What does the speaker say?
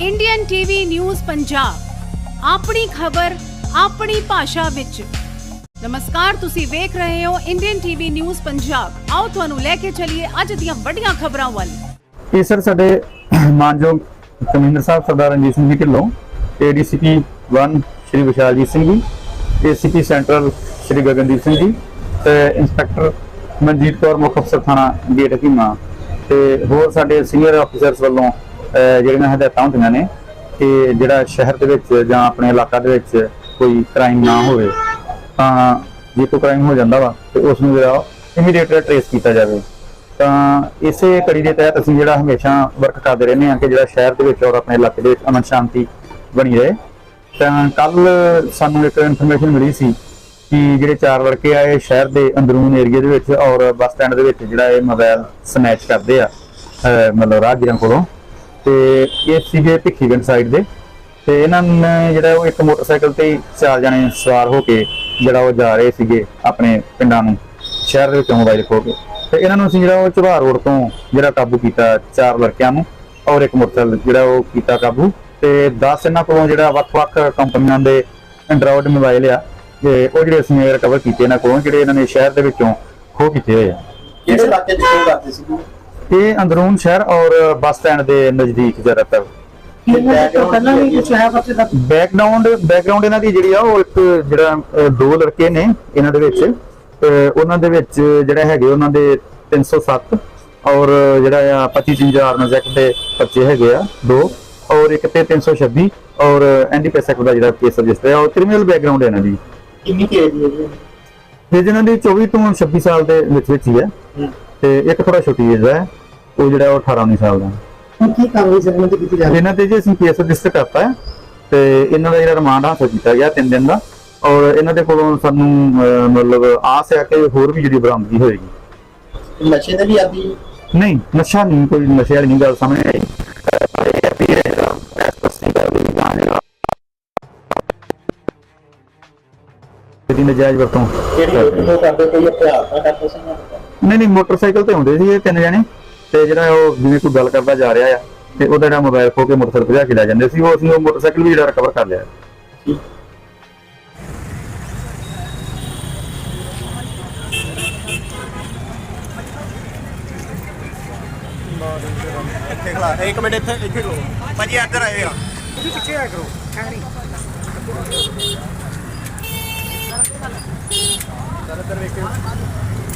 Indian TV news Punjab ਆਪਣੀ ਖਬਰ, ਆਪਣੀ ਭਾਸ਼ਾ ਵਿੱਚ। ਨਮਸਕਾਰ, ਤੁਸੀਂ ਵੇਖ ਰਹੇ ਹੋ ਇੰਡੀਅਨ ਟੀਵੀ ਨਿਊਜ਼ ਪੰਜਾਬ ਆਓ ਤੁਹਾਨੂੰ ਲੈ ਕੇ ਚੱਲੀਏ ਅੱਜ ਦੀਆਂ ਵੱਡੀਆਂ ਖਬਰਾਂ ਵੱਲ। ਇਹ ਸਰ ਸਾਡੇ ਮਾਨਯੋਗ ਕਮਿਸ਼ਨਰ ਸਾਹਿਬ ਸਰਦਾਰ Ranjit Singh ji Dhillon ADCP 1 Shri Vishaljit Singh ji ACP central Shri Gagandeep Singh ji, ਤੇ ਇੰਸਪੈਕਟਰ ਮਨਜੀਤ ਕੌਰ ਮੁੱਖ ਅਫਸਰ ਥਾਣਾ ਗੇਟ ਹਕੀਮਾ ਤੇ ਹੋਰ ਸਾਡੇ ਸੀਨੀਅਰ ਅਫਸਰਸ ਵੱਲੋਂ ਜਿਹੜੀਆਂ ਹਦਾਇਤਾਂ ਹੁੰਦੀਆਂ ਨੇ ਕਿ ਜਿਹੜਾ ਸ਼ਹਿਰ ਦੇ ਵਿੱਚ ਜਾਂ ਆਪਣੇ ਇਲਾਕਾ ਦੇ ਵਿੱਚ ਕੋਈ ਕ੍ਰਾਈਮ ਨਾ ਹੋਵੇ, ਤਾਂ ਜੇ ਕੋਈ ਕ੍ਰਾਈਮ ਹੋ ਜਾਂਦਾ ਵਾ, ਤੇ ਉਸ ਨੂੰ ਜਿਹੜਾ ਇਮੀਡੀਏਟ ਟ੍ਰੇਸ ਕੀਤਾ ਜਾਵੇ। ਤਾਂ ਇਸੇ ਕੜੀ ਦੇ ਤਹਿਤ ਅਸੀਂ ਜਿਹੜਾ ਹਮੇਸ਼ਾ ਵਰਕ ਕਰਦੇ ਰਹਿੰਦੇ ਹਾਂ ਕਿ ਜਿਹੜਾ ਸ਼ਹਿਰ ਦੇ ਵਿੱਚ ਔਰ ਆਪਣੇ ਇਲਾਕੇ ਦੇ ਵਿੱਚ ਅਮਨ ਸ਼ਾਂਤੀ ਬਣੀ ਰਹੇ। ਤਾਂ ਕੱਲ ਸਾਨੂੰ ਇੱਕ ਇਨਫੋਰਮੇਸ਼ਨ ਮਿਲੀ ਸੀ ਕਿ ਜਿਹੜੇ ਚਾਰ ਲੜਕੇ ਆਏ ਸ਼ਹਿਰ ਦੇ ਅੰਦਰੂਨ ਏਰੀਆ ਦੇ ਵਿੱਚ ਔਰ ਬੱਸ ਸਟੈਂਡ ਦੇ ਵਿੱਚ ਜਿਹੜਾ ਇਹ ਮੋਬਾਈਲ ਸਨੈਚ ਕਰਦੇ ਆ ਮਤਲਬ ਰਾਹਗੀਰਾਂ ਕੋਲੋਂ। ਤੇ ਇਹ ਸੀਗੇ ਭਿੱਖੀਗੰਜ ਸਾਈਡ ਦੇ। ਤੇ ਇਹਨਾਂ ਨੇ ਜਿਹੜਾ ਉਹ ਇੱਕ ਮੋਟਰਸਾਈਕਲ ਤੇ ਚਾਰ ਜਣੇ ਸਵਾਰ ਹੋ ਕੇ ਜਿਹੜਾ ਉਹ ਜਾ ਰਹੇ ਸੀਗੇ ਆਪਣੇ ਪਿੰਡਾਂ ਨੂੰ, ਸ਼ਹਿਰ ਦੇ ਵਿੱਚੋਂ ਮੋਬਾਈਲ ਖੋ ਕੇ। ਤੇ ਇਹਨਾਂ ਨੂੰ ਅਸੀਂ ਜਿਹੜਾ ਉਹ ਚੁਬਾਰ ਰੋਡ ਤੋਂ ਜਿਹੜਾ ਕਾਬੂ ਕੀਤਾ ਚਾਰ ਲੜਕਿਆਂ ਨੂੰ ਔਰ ਇੱਕ ਮੋਟਰਸਾਈਕਲ ਜਿਹੜਾ ਉਹ ਕੀਤਾ ਕਾਬੂ। ਤੇ 10 ਇਹਨਾਂ ਕੋਲੋਂ ਜਿਹੜਾ ਵੱਖ-ਵੱਖ ਕੰਪਨੀਆਂ ਦੇ ਐਂਡਰੋਇਡ ਮੋਬਾਈਲ ਆ, ਤੇ ਉਹ ਜਿਹੜੇ ਅਸੀਂ ਰਿਕਵਰ ਕੀਤੇ ਇਹਨਾਂ ਕੋਲੋਂ, ਜਿਹੜੇ ਇਹਨਾਂ ਨੇ ਸ਼ਹਿਰ ਦੇ ਵਿੱਚੋਂ ਖੋ ਕੀਤੇ ਹੋਏ ਆ। ਕਿਹੜੇ ਇਲਾਕੇ ਚ ਕਿਉਂ ਕਰਦੇ ਸੀ? ਇਹ ਅੰਦਰੂਨ ਸ਼ਹਿਰ ਔਰ ਬੱਸ ਸਟੈਂਡ ਦੇ ਨਜ਼ਦੀਕ ਜ਼ਿਆਦਾਤਰ। ਪਹਿਲਾਂ ਵੀ ਕੁਝ ਹੈ ਬੱਚੇ ਦਾ। ਬੈਕਗ੍ਰਾਉਂਡ ਬੈਕਗ੍ਰਾਉਂਡ ਇਹਨਾਂ ਦੀ ਜਿਹੜੀ ਆ ਉਹ ਇੱਕ ਜਿਹੜਾ ਦੋ ਲੜਕੇ ਨੇ ਇਹਨਾਂ ਦੇ ਵਿੱਚ। ਉਹਨਾਂ ਦੇ ਵਿੱਚ ਜਿਹੜਾ ਹੈਗੇ ਉਹਨਾਂ ਦੇ 307 ਔਰ ਜਿਹੜਾ ਆ 25000 ਨਜ਼ਕ ਦੇ ਬੱਚੇ ਹੈਗੇ ਆ ਦੋ। ਔਰ ਇੱਕ ਤੇ 326 ਔਰ ਐਨਡੀਪੀਐਸ ਐਕਟ ਦਾ ਜਿਹੜਾ ਕੇਸ ਰਜਿਸਟਰ ਹੈ ਉਹ ਕ੍ਰਿਮੀਨਲ ਬੈਕਗ੍ਰਾਉਂਡ ਹੈ ਇਹਨਾਂ ਦੀ। ਕਿੰਨੀ ਕੇਜ ਦੀ ਹੈ ਜੀ? ਤੇ ਜਿਹਨਾਂ ਦੀ 24 ਤੋਂ 26 ਸਾਲ ਦੇ ਵਿੱਚ ਵਿੱਚ ਹੀ। ਹੈ। ਤੇ ਇੱਕ ਥੋੜਾ ਛੋਟੀ ਏਜ ਹੈ ਉਹ ਜਿਹੜਾ ਉਹ 18 19 ਸਾਲ ਦਾ। ਹੁਣ ਕੀ ਕਾਰਵਾਈ ਸਰ ਇਹਨਾਂ ਤੇ ਕੀਤੀ ਜਾ ਰਹੀ ਇਹਨਾਂ ਤੇ ਜੀ ਅਸੀਂ ਕੇਸ ਰਜਿਸਟਰ ਕਰਤਾ ਹੈ ਤੇ ਇਹਨਾਂ ਦਾ ਜਿਹੜਾ ਰਿਮਾਂਡ ਹਾਸਲ ਕੀਤਾ ਗਿਆ 3 ਦਿਨ ਦਾ। ਔਰ ਇਹਨਾਂ ਦੇ ਕੋਲੋਂ ਸਾਨੂੰ ਅਹ, ਮਤਲਬ ਆਸ ਹੈ ਕਿ ਹੋਰ ਵੀ ਜਿਹੜੀ ਬਰਾਮਦਗੀ ਹੋਏਗੀ। ਹੈ ਨਸ਼ੇ ਦੇ ਵੀ ਆਦੀ ਨਹੀਂ ਨਸ਼ਾ ਨਹੀਂ ਕੋਈ ਨਸ਼ੇ ਵਾਲੀ ਨਹੀਂ ਗੱਲ ਸਾਹਮਣੇ ਆਈ। ਇਹਦੀ ਨਜਾਇਜ਼ ਵਰਤੋਂ। ਕਿਹੜੀ ਉਹ ਕਰਦੇ ਕੋਈ ਅਭਿਆਸ ਨਾ ਕਰਦੇ ਸੀ ਨਹੀਂ ਨਹੀਂ ਮੋਟਰਸਾਈਕਲ ਤੇ ਆਉਂਦੇ ਸੀ ਇਹ ਤਿੰਨ ਜਣੇ। ਤੇ ਜਿਹੜਾ ਉਹ ਜਿਵੇਂ ਕੋਈ ਗੱਲ ਕਰਦਾ ਜਾ ਰਿਹਾ ਆ ਤੇ ਉਹਦਾ ਜਿਹੜਾ ਮੋਬਾਈਲ ਖੋ ਕੇ ਮੋਟਰਸਾਈਕਲ ਭਜਾ ਕੇ ਲੈ ਜਾਂਦੇ ਸੀ ਉਹ ਅਸੀਂ ਉਹ ਮੋਟਰਸਾਈਕਲ ਵੀ ਜਿਹੜਾ ਰਿਕਵਰ ਕਰ ਲਿਆ। ਇੱਥੇ ਖਲਾ ਇੱਕ ਮਿੰਟ ਇੱਥੇ ਇੱਥੇ ਖਲੋ ਭਾਜੀ ਇੱਧਰ ਆਏ ਆ। ਤੁਸੀਂ ਪਿੱਛੇ ਆਇਆ ਕਰੋ। चला तर वेकेन्सी